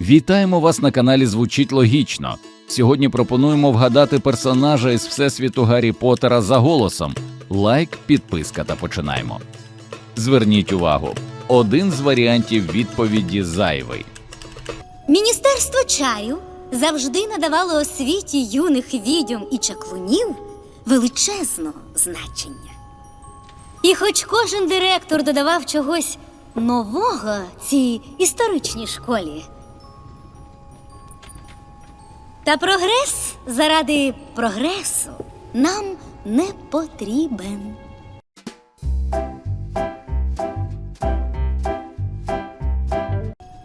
Вітаємо вас на каналі Звучить логічно. Сьогодні пропонуємо вгадати персонажа із всесвіту Гаррі Поттера за голосом. Лайк, підписка та починаємо. Зверніть увагу: один з варіантів відповіді зайвий. Міністерство чаю завжди надавало освіті юних відьом і чаклунів величезного значення. І хоч кожен директор додавав чогось нового цій історичній школі. Та прогрес заради прогресу нам не потрібен.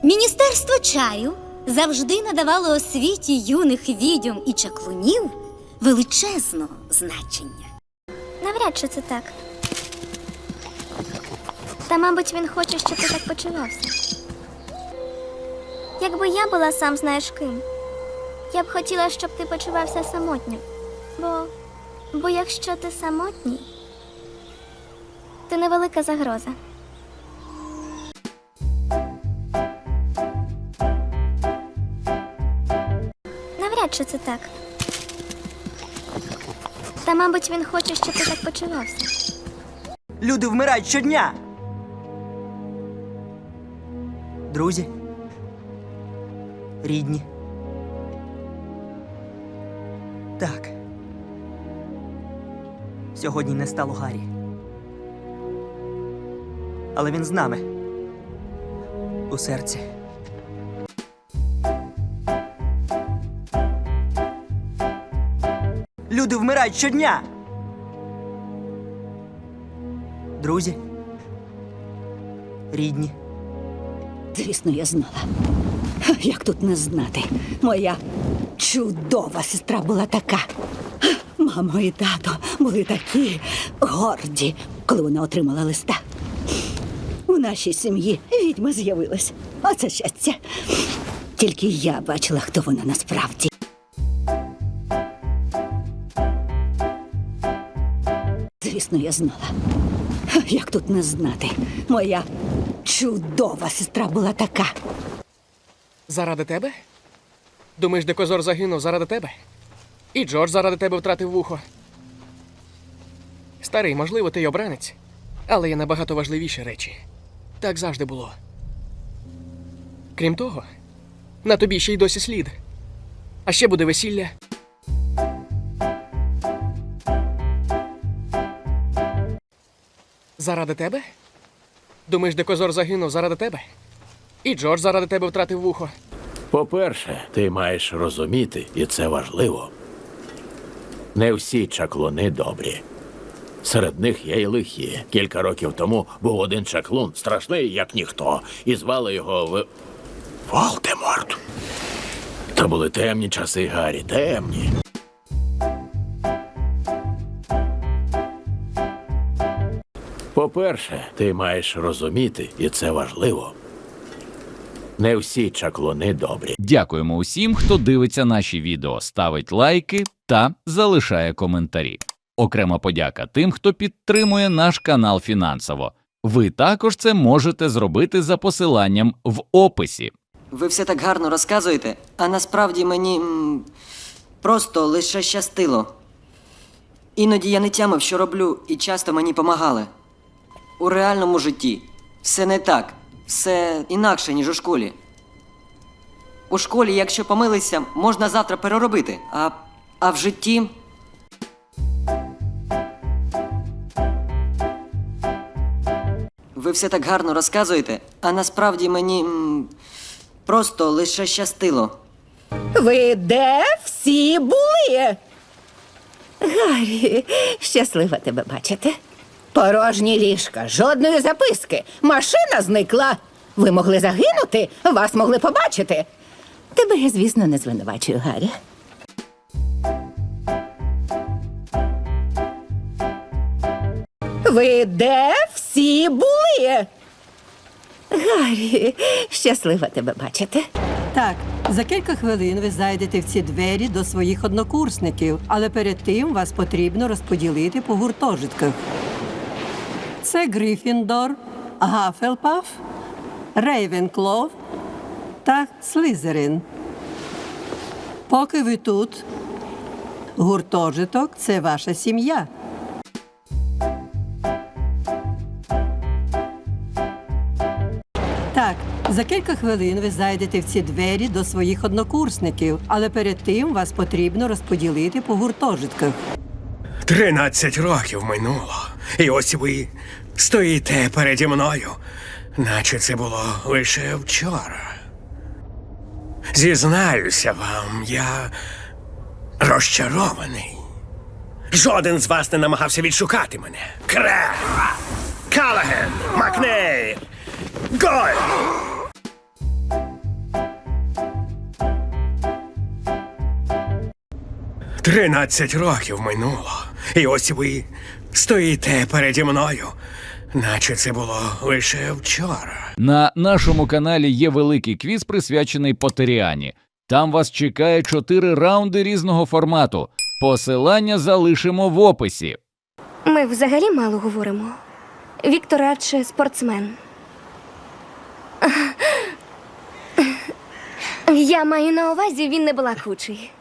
Міністерство чаю завжди надавало освіті юних відьом і чаклунів величезного значення. Навряд чи це так. Та, мабуть, він хоче, щоб ти так почувався. Якби я була сам знаєш ким, я б хотіла, щоб ти почувався самотньо. Бо, бо якщо ти самотній, ти невелика загроза. Навряд чи це так. Та, мабуть, він хоче, щоб ти так почувався. Люди вмирають щодня. Друзі. Рідні. Так. Сьогодні не стало Гаррі. Але він з нами. У серці. Люди вмирають щодня. Друзі. Рідні. Звісно, я знала. Як тут не знати? Моя чудова сестра була така. Мамо і тато були такі горді, коли вона отримала листа. У нашій сім'ї відьма з'явилась. Оце щастя. Тільки я бачила, хто вона насправді. Звісно, я знала. Як тут не знати? Моя чудова сестра була така. Заради тебе? Думаєш, дикозор загинув заради тебе? І Джордж заради тебе втратив вухо. Старий, можливо, ти й обранець, але є набагато важливіші речі. Так завжди було. Крім того, на тобі ще й досі слід. А ще буде весілля. Заради тебе? Думаєш, дикозор загинув заради тебе? І Джордж заради тебе втратив вухо. По-перше, ти маєш розуміти, і це важливо. Не всі чаклуни добрі. Серед них є й лихі. Кілька років тому був один чаклун, страшний, як ніхто, і звали його в... Волдеморт. То були темні часи, Гаррі, темні. По-перше, ти маєш розуміти, і це важливо. Не всі чаклуни добрі. Дякуємо усім, хто дивиться наші відео, ставить лайки та залишає коментарі. Окрема подяка тим, хто підтримує наш канал фінансово. Ви також це можете зробити за посиланням в описі. Ви все так гарно розказуєте, а насправді мені м, просто лише щастило. Іноді я не тямив, що роблю, і часто мені помагали. У реальному житті все не так, все інакше, ніж у школі. У школі, якщо помилися, можна завтра переробити, а, а в житті. Ви все так гарно розказуєте, а насправді мені просто лише щастило. Ви де всі були? Гаррі, щаслива тебе бачити. Порожні ліжка, жодної записки. Машина зникла. Ви могли загинути, вас могли побачити. Тебе я, звісно, не звинувачую, Гаррі. Ви де всі були? Гаррі, щаслива тебе бачити. Так, за кілька хвилин ви зайдете в ці двері до своїх однокурсників, але перед тим вас потрібно розподілити по гуртожитках. Це Грифіндор, Гафелпаф, Рейвенклов та Слизерин. Поки ви тут, гуртожиток це ваша сім'я. Так, за кілька хвилин ви зайдете в ці двері до своїх однокурсників, але перед тим вас потрібно розподілити по гуртожитках. Тринадцять років минуло, і ось ви стоїте переді мною, наче це було лише вчора. Зізнаюся вам, я розчарований. Жоден з вас не намагався відшукати мене. Крев! Калаген! Макней! Голь! Тринадцять років минуло, і ось ви стоїте переді мною, наче це було лише вчора. На нашому каналі є великий квіз, присвячений Потеріані. Там вас чекає чотири раунди різного формату. Посилання залишимо в описі. Ми взагалі мало говоримо. Віктор радше спортсмен. Я маю на увазі, він не балакучий.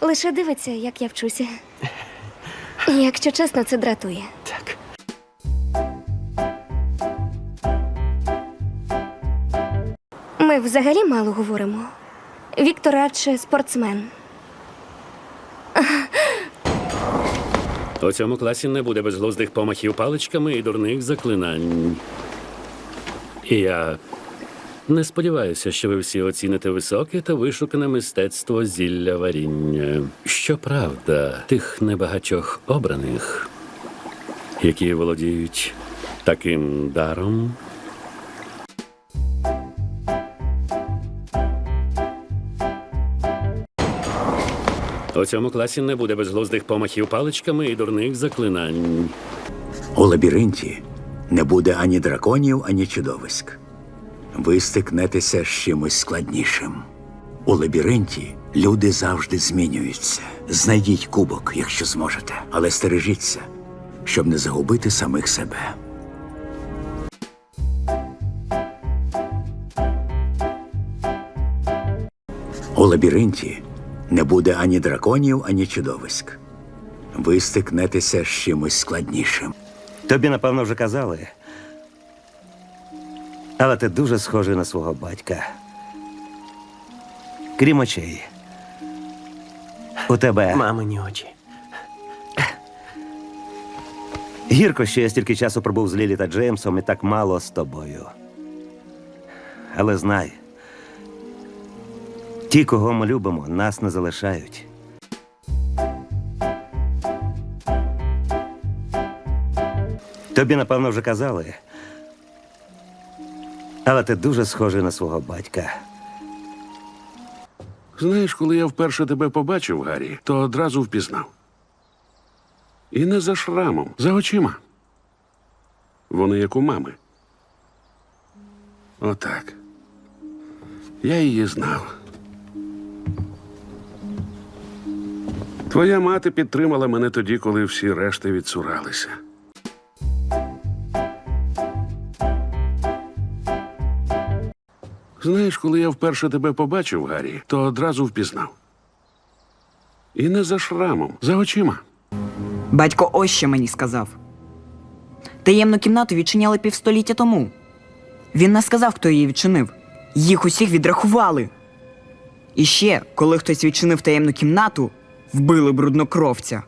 Лише дивиться, як я вчуся. Якщо чесно, це дратує. Так. Ми взагалі мало говоримо. Віктор радше спортсмен. У цьому класі не буде безглуздих помахів паличками і дурних заклинань. І я не сподіваюся, що ви всі оціните високе та вишукане мистецтво зілля варіння. Щоправда, тих небагатьох обраних, які володіють таким даром. У цьому класі не буде безглуздих помахів паличками і дурних заклинань. У лабіринті не буде ані драконів, ані чудовиськ. Ви стикнетеся з чимось складнішим. У лабіринті люди завжди змінюються. Знайдіть кубок, якщо зможете, але стережіться, щоб не загубити самих себе. У лабіринті не буде ані драконів, ані чудовиськ. Ви стикнетеся з чимось складнішим. Тобі, напевно, вже казали. Але ти дуже схожий на свого батька. Крім очей. У тебе. Мамині очі. Гірко, що я стільки часу пробув з Лілі та Джеймсом і так мало з тобою. Але знай, ті, кого ми любимо, нас не залишають. Тобі, напевно, вже казали. Але ти дуже схожий на свого батька. Знаєш, коли я вперше тебе побачив, Гаррі, то одразу впізнав. І не за шрамом, за очима. Вони як у мами. Отак. Я її знав. Твоя мати підтримала мене тоді, коли всі решти відсуралися. Знаєш, коли я вперше тебе побачив, Гаррі, то одразу впізнав. І не за шрамом, за очима. Батько ось що мені сказав. Таємну кімнату відчиняли півстоліття тому. Він не сказав, хто її відчинив. Їх усіх відрахували. І ще, коли хтось відчинив таємну кімнату, вбили бруднокровця.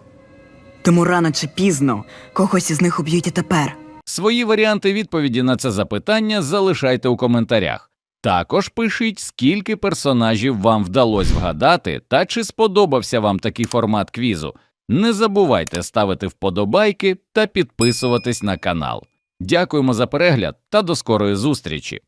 Тому рано чи пізно когось із них уб'ють і тепер. Свої варіанти відповіді на це запитання залишайте у коментарях. Також пишіть, скільки персонажів вам вдалося вгадати та чи сподобався вам такий формат квізу. Не забувайте ставити вподобайки та підписуватись на канал. Дякуємо за перегляд та до скорої зустрічі!